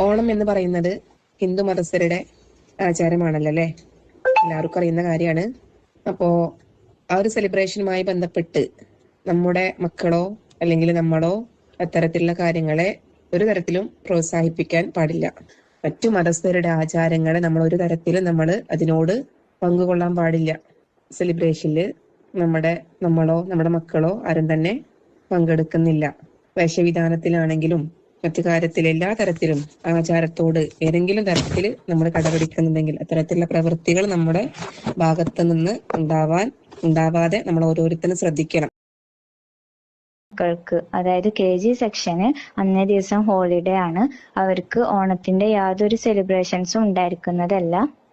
ഓണം എന്ന് പറയുന്നത് ഹിന്ദു മതസ്ഥരുടെ ആചാരമാണല്ലോ അല്ലേ? എല്ലാവർക്കും അറിയുന്ന കാര്യമാണ്. അപ്പോ ആ ഒരു സെലിബ്രേഷനുമായി ബന്ധപ്പെട്ട് നമ്മുടെ മക്കളോ അല്ലെങ്കിൽ നമ്മളോ അത്തരത്തിലുള്ള കാര്യങ്ങളെ ഒരു തരത്തിലും പ്രോത്സാഹിപ്പിക്കാൻ പാടില്ല. മറ്റു മതസ്ഥരുടെ ആചാരങ്ങളെ നമ്മൾ ഒരു തരത്തിലും നമ്മൾ അതിനോട് പങ്കുകൊള്ളാൻ പാടില്ല. സെലിബ്രേഷനിൽ നമ്മുടെ നമ്മളോ നമ്മുടെ മക്കളോ ആരും തന്നെ പങ്കെടുക്കുന്നില്ല. വേഷവിധാനത്തിലാണെങ്കിലും മറ്റു കാര്യത്തിൽ എല്ലാ തരത്തിലും ആചാരത്തോട് ഏതെങ്കിലും തരത്തിൽ നമ്മൾ കടപിടിക്കുന്നുണ്ടെങ്കിൽ അത്തരത്തിലുള്ള പ്രവൃത്തികൾ നമ്മുടെ ഭാഗത്ത് നിന്ന് ഉണ്ടാവാൻ ഉണ്ടാവാതെ നമ്മൾ ഓരോരുത്തരും ശ്രദ്ധിക്കണം. മക്കൾക്ക് അതായത് കെ ജി സെക്ഷന് അന്നേ ദിവസം ഹോളിഡേ ആണ്. അവർക്ക് ഓണത്തിന്റെ യാതൊരു സെലിബ്രേഷൻസും ഉണ്ടായിരിക്കുന്നതല്ല.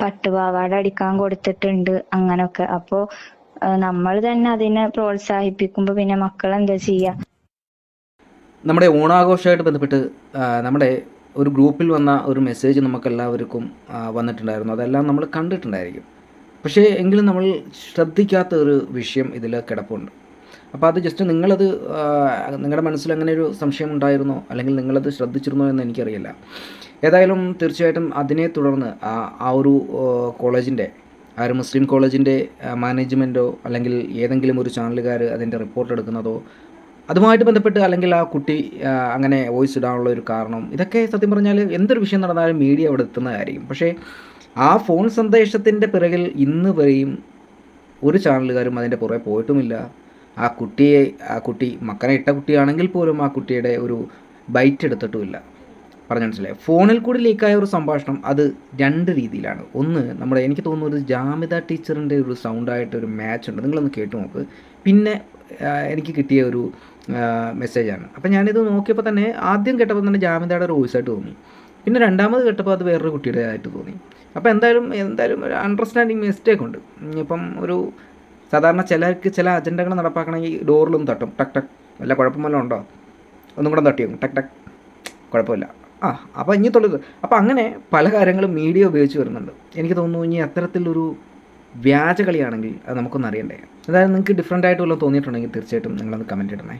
പട്ടുപാവാട അടിക്കാൻ കൊടുത്തിട്ടുണ്ട് അങ്ങനൊക്കെ. അപ്പോ നമ്മൾ തന്നെ അതിനെ പ്രോത്സാഹിപ്പിക്കുമ്പോ പിന്നെ മക്കൾ എന്താ ചെയ്യാ? നമ്മുടെ ഓണാഘോഷമായിട്ട് ബന്ധപ്പെട്ട് നമ്മുടെ ഒരു ഗ്രൂപ്പിൽ വന്ന ഒരു മെസ്സേജ് നമുക്ക് എല്ലാവർക്കും വന്നിട്ടുണ്ടായിരുന്നു. അതെല്ലാം നമ്മൾ കണ്ടിട്ടുണ്ടായിരിക്കും. പക്ഷേ എങ്കിലും നമ്മൾ ശ്രദ്ധിക്കാത്ത ഒരു വിഷയം ഇതിൽ കിടപ്പുണ്ട്. അപ്പോൾ അത് ജസ്റ്റ് നിങ്ങളത് നിങ്ങളുടെ മനസ്സിൽ അങ്ങനെ ഒരു സംശയം ഉണ്ടായിരുന്നോ? അല്ലെങ്കിൽ നിങ്ങളത് ശ്രദ്ധിച്ചിരുന്നോ എന്ന് എനിക്കറിയില്ല. ഏതായാലും തീർച്ചയായിട്ടും അതിനെ തുടർന്ന് ആ ഒരു കോളേജിന്റെ ആ ഒരു മുസ്ലിം കോളേജിന്റെ മാനേജ്മെന്റോ അല്ലെങ്കിൽ ഏതെങ്കിലും ഒരു ചാനലുകാർ അതിന്റെ റിപ്പോർട്ട് എടുക്കുന്നതോ അതുമായിട്ട് ബന്ധപ്പെട്ട് അല്ലെങ്കിൽ ആ കുട്ടി അങ്ങനെ വോയിസ് ഇടാനുള്ള ഒരു കാരണം ഇതൊക്കെ സത്യം പറഞ്ഞാൽ എന്തൊരു വിഷയം നടന്നാലും മീഡിയ അവിടെ എത്തുന്നതായിരിക്കും പക്ഷേ ആ ഫോൺ സന്ദേശത്തിന്റെ പിറകിൽ ഇന്ന് വരെയും ഒരു ചാനലുകാരും അതിന്റെ പുറകെ പോയിട്ടുമില്ല. ആ കുട്ടിയെ ആ കുട്ടി മക്കനെ ഇട്ട കുട്ടിയാണെങ്കിൽ പോലും ആ കുട്ടിയുടെ ഒരു ബൈറ്റ് എടുത്തിട്ടുമില്ല. പറഞ്ഞു മനസ്സിലായി ഫോണിൽ കൂടി ലീക്കായ ഒരു സംഭാഷണം അത് രണ്ട് രീതിയിലാണ്. ഒന്ന് നമ്മുടെ എനിക്ക് തോന്നുന്നു ഒരു ജാമിത ടീച്ചറിന്റെ ഒരു സൗണ്ടായിട്ട് ഒരു മാച്ച് ഉണ്ട്. നിങ്ങളൊന്ന് കേട്ട് നോക്ക്. പിന്നെ എനിക്ക് കിട്ടിയ ഒരു മെസ്സേജാണ് അപ്പം ഞാനിത് നോക്കിയപ്പോൾ തന്നെ ആദ്യം കേട്ടപ്പോൾ തന്നെ ജാമിതയുടെ ഒരു വോയിസ് ആയിട്ട് തോന്നി. പിന്നെ രണ്ടാമത് കേട്ടപ്പോൾ അത് വേറൊരു കുട്ടിയുടേതായിട്ട് തോന്നി. അപ്പോൾ എന്തായാലും എന്തായാലും ഒരു അണ്ടർസ്റ്റാൻഡിങ് മിസ്റ്റേക്ക് ഉണ്ട്. ഇപ്പം ഒരു സാധാരണ ചിലർക്ക് ചില അജണ്ടകൾ നടപ്പാക്കണമെങ്കിൽ ഡോറിലൊന്നും തട്ടും. ടക് ടക്. വല്ല കുഴപ്പം വല്ലതും ഉണ്ടോ? ഒന്നും കൂടെ തട്ടിയോ ടക് ടക്. കുഴപ്പമില്ല. ആ അപ്പോൾ ഇനി തൊള്ളത് അപ്പോൾ അങ്ങനെ പല കാര്യങ്ങളും മീഡിയ ഉപയോഗിച്ച് വരുന്നുണ്ട്. എനിക്ക് തോന്നുന്നു ഇനി അത്തരത്തിലൊരു വ്യാജ കളിയാണെങ്കിൽ അത് നമുക്കൊന്ന് അറിയണ്ടേ? അതായത് നിങ്ങൾക്ക് ഡിഫറെന്റ് ആയിട്ട് വല്ലതും തോന്നിയിട്ടുണ്ടെങ്കിൽ തീർച്ചയായിട്ടും നിങ്ങളത് കമന്റ് ഇടണേ.